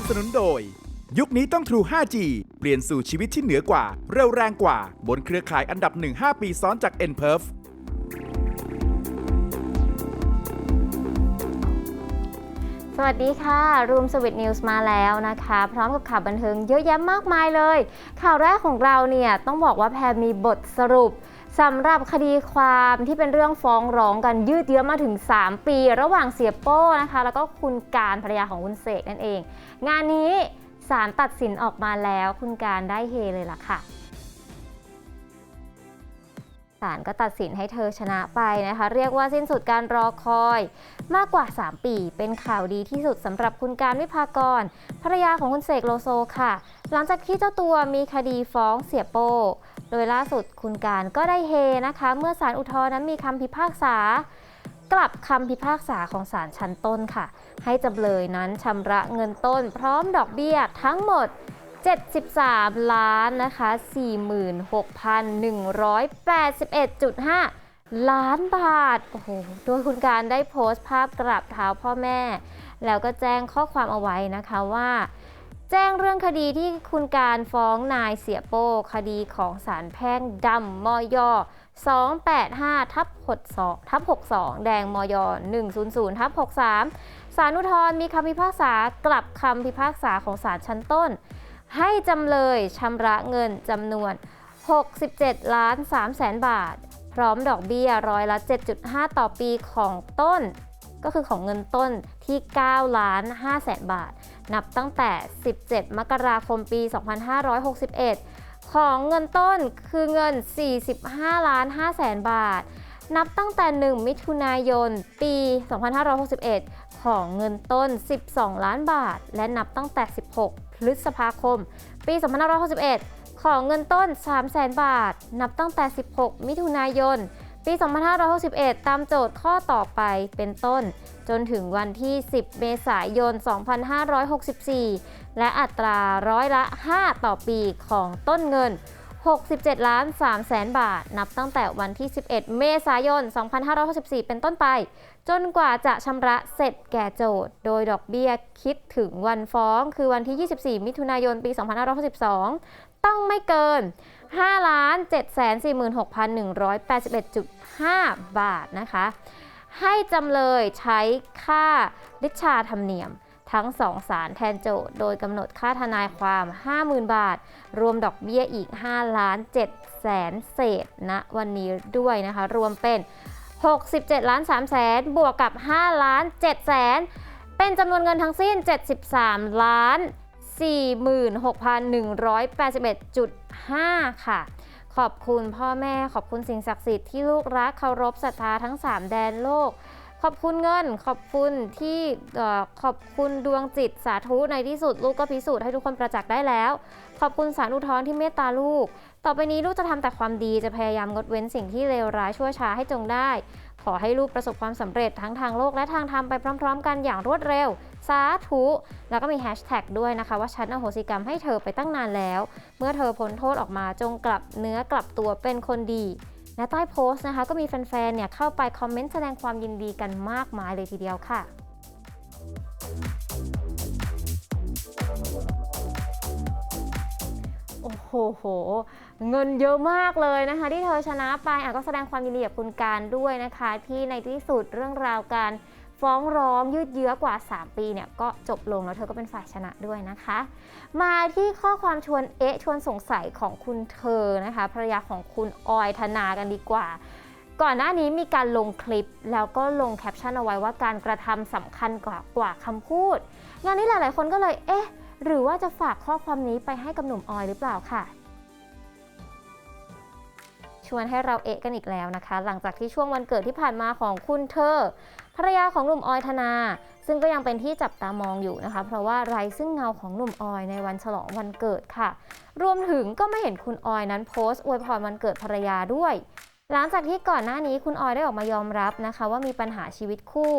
บสนุนโดย ยุคนี้ต้อง True 5G เปลี่ยนสู่ชีวิตที่เหนือกว่า เร็วแรงกว่า บนเครือข่ายอันดับ 1 5 ปีซ้อนจาก n p e r f สวัสดีค่ะ รูมสวิตนิวส์มาแล้วนะคะ พร้อมกับข่าวบันเทิงเยอะแยะมากมายเลย ข่าวแรกของเราเนี่ย ต้องบอกว่าแพรมีบทสรุป สำหรับคดีความที่เป็นเรื่องฟ้องร้องกันยืดเยื้อมาถึง 3 ปี ระหว่างเสียโป้นะคะ แล้วก็คุณการภรรยาของคุณเสกนั่นเอง งานนี้ศาลตัดสินออกมาแล้วคุณการได้เฮเลยล่ะค่ะศาลก็ตัดสินให้เธอชนะไปนะคะ เรียกว่าสิ้นสุดการรอคอยมากกว่า 3 ปี เป็นข่าวดีที่สุดสำหรับคุณการวิภากรภรรยาของคุณเสกโลโซค่ะ หลังจากที่เจ้าตัวมีคดีฟ้องเสียโป้ โดยล่าสุดคุณการก็ได้เฮนะคะ เมื่อศาลอุทธรณ์นั้นมีคำพิพากษากลับคำพิพากษาของศาลชั้นต้นค่ะ ให้จำเลยนั้นชำระเงินต้น พร้อมดอกเบี้ยทั้งหมด 73 ล้านนะคะ 46,181.5 ล้านบาท โอ้โห โดยคุณการได้โพสต์ภาพกราบเท้าพ่อแม่ แล้วก็แจ้งข้อความเอาไว้นะคะว่า แจ้งเรื่องคดีที่คุณการฟ้องนายเสียโป้คดีของศาลแพ่งดำมอยอ285ทับ62ทับ62 แดงมอย100ทับ63 สารอุทธรมีคำพิพากษากลับคำพิพากษาของศาลชั้นต้น ให้จำเลยชำระเงินจำนวน 67 ล้าน3แสนบาท พร้อมดอกเบี้ยร้อยละ 7.5 ต่อปีของต้น ก็คือของเงินต้นที่ 9 ล้าน5แสนบาท นับตั้งแต่ 17 มกราคมปี 2561 ของเงินต้นคือเงิน 45 ล้าน5แสนบาท นับตั้งแต่ 1 มิถุนายน ปี 2561 ของเงินต้น 12 ล้านบาท และนับตั้งแต่ 16 พฤษภาคม ปี 2561 ของเงินต้น 3 0 0แสนบาท นับตั้งแต่ 16 มิถุนายน ปี 2561 ตามโจทย์ข้อต่อไปเป็นต้น จนถึงวันที่ 10 เมษายน 2564 และอัตราร้อยละ 5 ต่อปีของต้นเงิน 67 ล้าน3แสนบาท นับตั้งแต่วันที่ 11 เมษายน 2564 เป็นต้นไป จนกว่าจะชำระเสร็จแก่โจทย์ โดยดอกเบี้ยคิดถึงวันฟ้อง คือวันที่ 24 มิถุนายน ปี 2562 ต้องไม่เกิน 5ล้าน746,181.5 บาทนะคะ ให้จำเลยใช้ค่าลิชาธรรมเนียมทั้งสองศาลแทนโจทย์โดยกำหนดค่าทนายความ 50,000 บาท รวมดอกเบี้ยอีก 5 ล้าน7แสนเศษณวันนี้ด้วยนะคะ รวมเป็น 67 ล้าน3แสนบวกกับ 5 ล้าน7แสนเป็นจำนวนเงินทั้งสิ้น 73 ล้าน 46,181.5 ค่ะ ขอบคุณพ่อแม่ขอบคุณสิ่งศักดิ์สิทธิ์ที่ลูกรักเคารพศรัทธาทั้ง 3 แดนโลก ขอบคุณเงิน ขอบคุณที่ขอบคุณดวงจิตสาธุในที่สุดลูกก็พิสูจน์ให้ทุกคนประจักษ์ได้แล้ว ขอบคุณสารอุทธรณ์ที่เมตตาลูก ต่อไปนี้ลูกจะทำแต่ความดีจะพยายามงดเว้นสิ่งที่เลวร้ายชั่วช้าให้จงได้ ขอให้ลูกประสบความสำเร็จทั้งทางโลกและทางธรรมไปพร้อม ๆ กันอย่างรวดเร็ว สาธุ แล้วก็มีแฮชแท็กด้วยนะคะ ว่าฉันอโหสิกรรมให้เธอไปตั้งนานแล้ว เมื่อเธอพ้นโทษออกมาจงกลับเนื้อกลับตัวเป็นคนดีและใต้โพสต์นะคะ ก็มีแฟนๆ เนี่ยเข้าไปคอมเมนต์แสดงความยินดีกันมากมายเลยทีเดียวค่ะโอ้โห เงินเยอะมากเลยนะคะ ที่เธอชนะไปอะก็แสดงความยินดีกับคุณการด้วยนะคะ ที่ในที่สุดเรื่องราวการฟ้องร้องยืดเยื้อกว่า 3 ปีเนี่ยก็จบลงแล้วเธอก็เป็นฝ่ายชนะด้วยนะคะ มาที่ข้อความชวนเอ๊ะชวนสงสัยของคุณเธอนะคะภรรยาของคุณออยธนากันดีกว่า ก่อนหน้านี้มีการลงคลิปแล้วก็ลงแคปชั่นเอาไว้ว่าการกระทำสำคัญกว่ากว่าคำพูด งานนี้หลาย ๆ คนก็เลยเอ๊ะหรือว่าจะฝากข้อความนี้ไปให้กับหนุ่มออยหรือเปล่าค่ะ ชวนให้เราเอะกันอีกแล้วนะคะ หลังจากที่ช่วงวันเกิดที่ผ่านมาของคุณเธอภรรยาของหนุ่มออยธนา ซึ่งก็ยังเป็นที่จับตามองอยู่นะคะ เพราะว่าไร้ซึ่งเงาของหนุ่มออยในวันฉลองวันเกิดค่ะ รวมถึงก็ไม่เห็นคุณออยนั้นโพสต์อวยพรวันเกิดภรรยาด้วยหลังจากที่ก่อนหน้านี้คุณออยได้ออกมายอมรับนะคะ ว่ามีปัญหาชีวิตคู่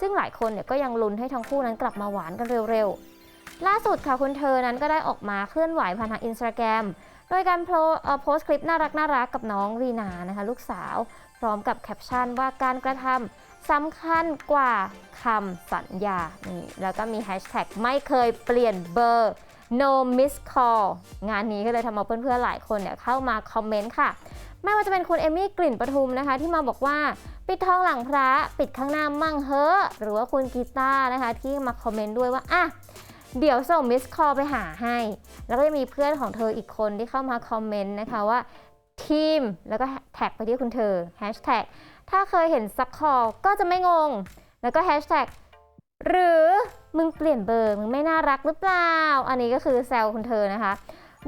ซึ่งหลายคนเนี่ยก็ยังลุ้นให้ทั้งคู่นั้นกลับมาหวานกันเร็วๆ ล่าสุดค่ะคุณเธอนั้นก็ได้ออกมาเคลื่อนไหวผ่านทางอินสตาแกรม โดยการโพสเอ่อโพสต์คลิปน่ารักน่ารักกับน้องวีนานะคะลูกสาว พร้อมกับแคปชั่นว่าการกระทำสำคัญกว่าคำสัญญานี่แล้วก็มีแฮชแท็กไม่เคยเปลี่ยนเบอร์ no miss call งานนี้ก็เลยทำเอาเพื่อนๆหลายคนเนี่ยเข้ามาคอมเมนต์ค่ะ ไม่ว่าจะเป็นคุณเอมี่กลิ่นประทุมนะคะ ที่มาบอกว่าปิดทองหลังพระปิดข้างหน้ามั่งเฮ้อหรือว่าคุณกีตาร์นะคะ ที่มาคอมเมนต์ด้วยว่าอะ เดี๋ยวส่งมิสคอลไปหาให้ แล้วก็จะมีเพื่อนของเธออีกคนที่เข้ามาคอมเมนต์นะคะว่าทีมแล้วก็แท็กไปที่คุณเธอแฮชแท็กถ้าเคยเห็นซับคอก็จะไม่งง แล้วก็แฮชแท็กหรือมึงเปลี่ยนเบอร์มึงไม่น่ารักหรือเปล่า อันนี้ก็คือแซวคุณเธอนะคะ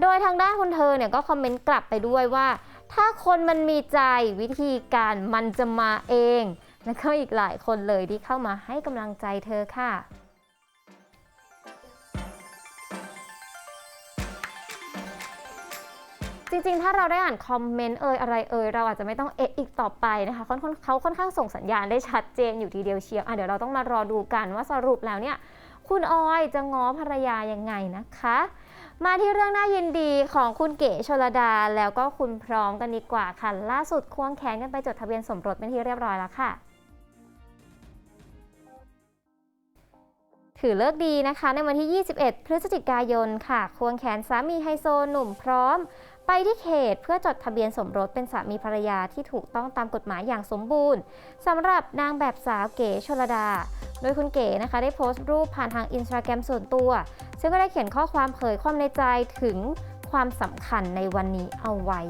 โดยทางด้านคุณเธอเนี่ยก็คอมเมนต์กลับไปด้วยว่า ถ้าคนมันมีใจวิธีการมันจะมาเอง แล้วก็อีกหลายคนเลยที่เข้ามาให้กำลังใจเธอค่ะ จริงๆ ถ้าเราได้อ่านคอมเมนต์เอ่ยอะไรเอ่ยเราอาจจะไม่ต้องเอะอีกต่อไปนะคะค่อนข้างเขาค่อนข้างส่งสัญญาณได้ชัดเจนอยู่ทีเดียวเชียวอะเดี๋ยวเราต้องมารอดูกันว่าสรุปแล้วเนี่ย คุณออยจะง้อภรรยายังไงนะคะ มาที่เรื่องน่ายินดีของคุณเก๋ชลดาแล้วก็คุณพร้อมกันดีกว่าค่ะ ล่าสุดควงแขนกันไปจดทะเบียนสมรสเป็นที่เรียบร้อยแล้วค่ะถือเลิกดีนะคะ ในวันที่ 21 พฤศจิกายนค่ะ ควงแขนสามีไฮโซหนุ่มพร้อม ไปที่เขตเพื่อจดทะเบียนสมรสเป็นสามีภรรยาที่ถูกต้องตามกฎหมายอย่างสมบูรณ์สำหรับนางแบบสาวเก๋ชลดา โดยคุณเก๋นะคะได้โพสต์รูปผ่านทางอินสตาแกรมส่วนตัว ซึ่งก็ได้เขียนข้อความเผยความในใจถึงความสำคัญในวันนี้เอาไว้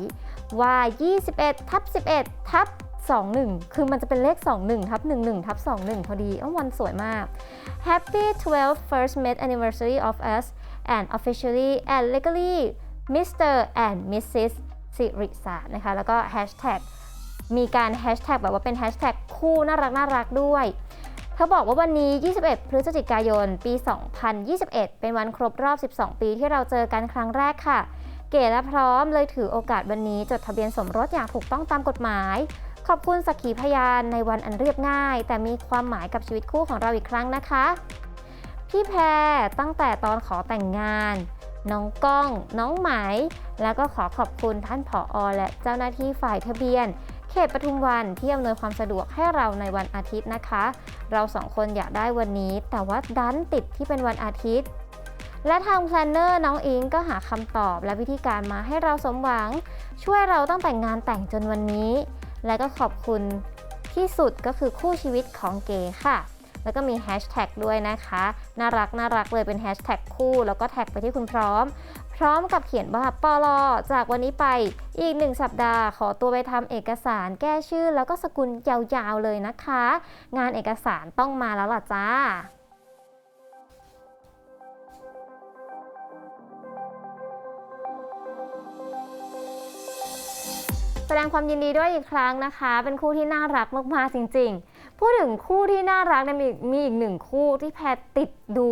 ว่า 21ทับ11ทับ21 คือมันจะเป็นเลข 21 ทับ 11 ทับ 21 พอดีเอ้าวันสวยมาก Happy 12th first Met anniversary of us and officially and legally Mr. and Mrs. สิริศาสตร์นะคะ แล้วก็ Hashtag มีการแฮชแท็กแบบว่าเป็นแฮชแท็กคู่น่ารักน่ารักด้วย เธอบอกว่าวันนี้ 21 พฤศจิกายน ปี 2021 เป็นวันครบรอบ 12 ปีที่เราเจอกันครั้งแรกค่ะ เก๋และพร้อมเลยถือโอกาสวันนี้จดทะเบียนสมรสอย่างถูกต้องตามกฎหมาย ขอบคุณสักขีพยานในวันอันเรียบง่าย แต่มีความหมายกับชีวิตคู่ของเราอีกครั้งนะคะ พี่แพรตั้งแต่ตอนขอแต่งงาน น้องก้อง น้องไหม แล้วก็ขอขอบคุณท่านผออและเจ้าหน้าที่ฝ่ายทะเบียน เขตปทุมวันที่อำนวยความสะดวกให้เราในวันอาทิตย์นะคะ เราสองคนอยากได้วันนี้ แต่ว่าดันติดที่เป็นวันอาทิตย์ และทางแพลนเนอร์น้องอิงก็หาคำตอบและวิธีการมาให้เราสมหวัง ช่วยเราตั้งแต่งานแต่งจนวันนี้ และก็ขอบคุณที่สุดก็คือคู่ชีวิตของเก๋ค่ะ แล้วก็มีแฮชแท็กด้วยนะคะ น่ารักน่ารักเลยเป็นแฮชแท็กคู่ แล้วก็แท็กไปที่คุณพร้อม พร้อมกับเขียนว่าปลอจากวันนี้ไปอีกหนึ่งสัปดาห์ ขอตัวไปทำเอกสารแก้ชื่อ แล้วก็สกุลยาวๆเลยนะคะ งานเอกสารต้องมาแล้วล่ะจ้าแสดงความยินดีด้วยอีกครั้งนะคะ เป็นคู่ที่น่ารักมากๆจริง ๆ พูดถึงคู่ที่น่ารักเนี่ยมีมีอีกหนึ่งคู่ที่แพรติดดู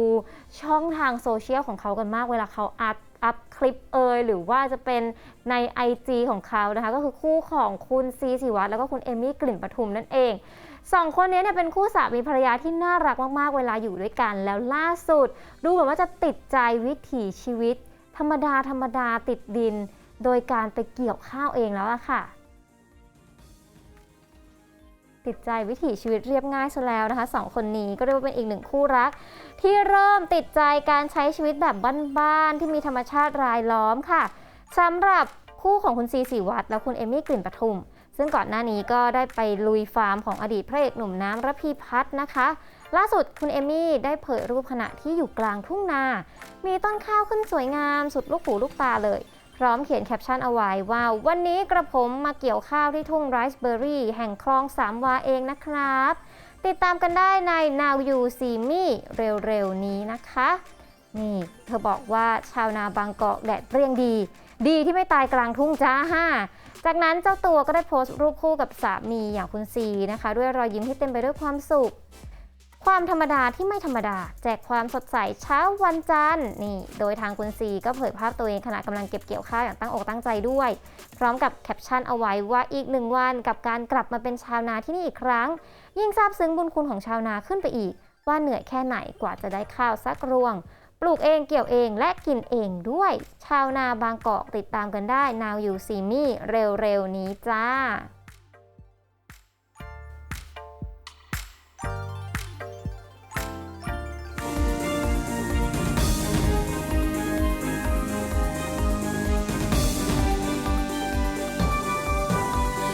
ช่องทางโซเชียลของเขากันมากเวลาเขาอัพอัพคลิปเอยหรือว่าจะเป็นใน IG ของเขานะคะ ก็คือคู่ของคุณซีสิวัตรแล้วก็คุณเอมี่กลิ่นปทุมนั่นเองสองคนนี้เนี่ยเป็นคู่สามีภรรยาที่น่ารักมากๆ เวลาอยู่ด้วยกัน แล้วล่าสุด ดูเหมือนว่าจะติดใจวิถีชีวิต ธรรมดาธรรมดาติดดิน โดยการไปเกี่ยวข้าวเองแล้วล่ะค่ะ ติดใจวิถีชีวิตเรียบง่ายซะแล้วนะคะสองคนนี้ก็เรียกว่าเป็นอีกหนึ่งคู่รัก ที่เริ่มติดใจการใช้ชีวิตแบบบ้านๆที่มีธรรมชาติรายล้อมค่ะสำหรับคู่ของคุณซีสีวัตรและคุณเอมี่กลิ่นปทุม ซึ่งก่อนหน้านี้ก็ได้ไปลุยฟาร์มของอดีตพระเอกหนุ่มน้ำระพีพัฒน์นะคะล่าสุดคุณเอมี่ได้เผยรูปขณะที่อยู่กลางทุ่งนา มีต้นข้าวขึ้นสวยงามสุดลูกหูลูกตาเลย พร้อมเขียนแคปชั่นเอาไว้ว่า วันนี้กระผมมาเกี่ยวข้าวที่ทุ่งไรซ์เบอร์รี่แห่งคลองสามวาเองนะครับ ติดตามกันได้ใน Now You See Me เร็วๆ นี้นะคะ นี่ เธอบอกว่าชาวนาบางกอกแดดเปรี้ยงดี ดีที่ไม่ตายกลางทุ่งจ้าฮ่าจากนั้นเจ้าตัวก็ได้โพสต์รูปคู่กับสามีอย่างคุณซีนะคะ ด้วยรอยยิ้มที่เต็มไปด้วยความสุข ความธรรมดาที่ไม่ธรรมดา แจกความสดใสเช้าวันจันทร์นี่โดยทางคุณซีก็เผยภาพตัวเองขณะกำลังเก็บเกี่ยวข้าวอย่างตั้งอกตั้งใจด้วย พร้อมกับแคปชั่นเอาไว้ว่าอีกหนึ่งวันกับการกลับมาเป็นชาวนาที่นี่อีกครั้ง ยิ่งซาบซึ้งบุญคุณของชาวนาขึ้นไปอีก ว่าเหนื่อยแค่ไหนกว่าจะได้ข้าวสักรวง ปลูกเองเกี่ยวเองและกินเองด้วย ชาวนาบางกอกติดตามกันได้ Now You See Me เร็วๆนี้จ้า